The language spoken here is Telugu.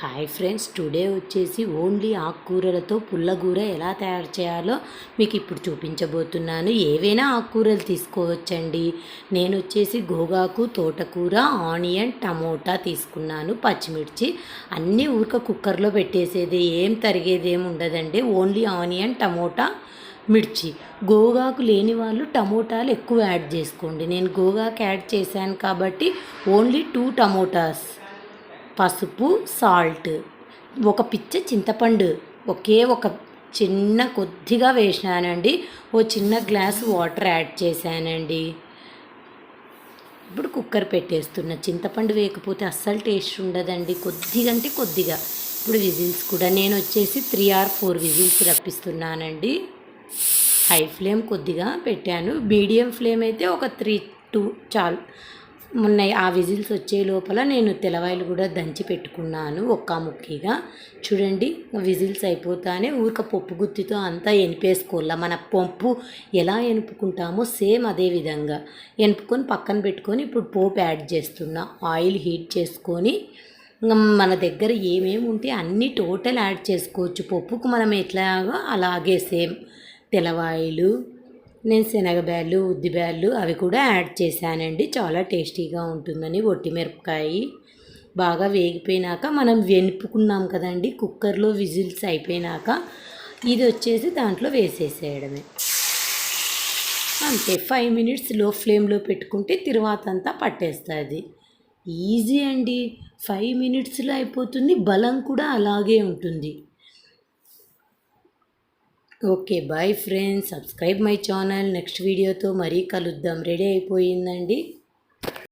హాయ్ ఫ్రెండ్స్ టుడే వచ్చేసి ఓన్లీ ఆకుకూరలతో పుల్లగూర ఎలా తయారు చేయాలో మీకు ఇప్పుడు చూపించబోతున్నాను. ఏవైనా ఆకుకూరలు తీసుకోవచ్చండి. నేను వచ్చేసి గోగాకు తోటకూర ఆనియన్ టమోటా తీసుకున్నాను పచ్చిమిర్చి. అన్నీ ఊరిక కుక్కర్లో పెట్టేసేది ఏం తరిగేది ఏం ఉండదండి. ఓన్లీ ఆనియన్ టమోటా మిర్చి. గోగాకు లేని వాళ్ళు టమోటాలు ఎక్కువ యాడ్ చేసుకోండి. నేను గోగాకు యాడ్ చేశాను కాబట్టి ఓన్లీ టూ టమోటాస్. పసుపు సాల్ట్ ఒక పిచ్చ చింతపండు. ఒకే ఒక చిన్న కొద్దిగా వేసినానండి. ఓ చిన్న గ్లాస్ వాటర్ యాడ్ చేశానండి. ఇప్పుడు కుక్కర్ పెట్టేస్తున్న. చింతపండు వేయకపోతే అస్సలు టేస్ట్ ఉండదండి. కొద్దిగా అంటే కొద్దిగా. ఇప్పుడు విజిల్స్ కూడా నేను వచ్చేసి త్రీ ఆర్ ఫోర్ విజిల్స్ రప్పిస్తున్నానండి. హై ఫ్లేమ్ కొద్దిగా పెట్టాను. మీడియం ఫ్లేమ్ అయితే ఒక త్రీ టూ చాలు. మొన్న ఆ విజిల్స్ వచ్చే లోపల నేను తెలవాయిలు కూడా దంచి పెట్టుకున్నాను ఒక్క ముక్కిగా. చూడండి విజిల్స్ అయిపోతానే ఊరిక పప్పు గుత్తితో అంతా ఎనిపేసుకోవాల. మన పప్పు ఎలా ఎనుపుకుంటామో సేమ్ అదే విధంగా. ఎనుపుకొని పక్కన పెట్టుకొని ఇప్పుడు పోపు యాడ్ చేస్తున్నా. ఆయిల్ హీట్ చేసుకొని మన దగ్గర ఏమేమి ఉంటే అన్నీ టోటల్ యాడ్ చేసుకోవచ్చు. పప్పుకు మనం ఎట్లాగో అలాగే సేమ్ తెలవాయిలు నేను శనగబ్యాళ్ళు ఉద్దిబ్యాళ్ళు అవి కూడా యాడ్ చేశానండి. చాలా టేస్టీగా ఉంటుందని ఒట్టి మిరపకాయ బాగా వేగిపోయినాక మనం వెనుపుకున్నాం కదండి కుక్కర్లో విజిల్స్ అయిపోయినాక ఇది వచ్చేసి దాంట్లో వేసేసేయడమే. అంతే ఫైవ్ మినిట్స్లో ఫ్లేమ్లో పెట్టుకుంటే తర్వాత అంతా పట్టేస్తుంది. ఈజీ అండి. ఫైవ్ మినిట్స్లో అయిపోతుంది బలం కూడా అలాగే ఉంటుంది. Okay bye friends. Subscribe my channel. Next వీడియోతో మరీ కలుద్దాం. రెడీ అయిపోయిందండి.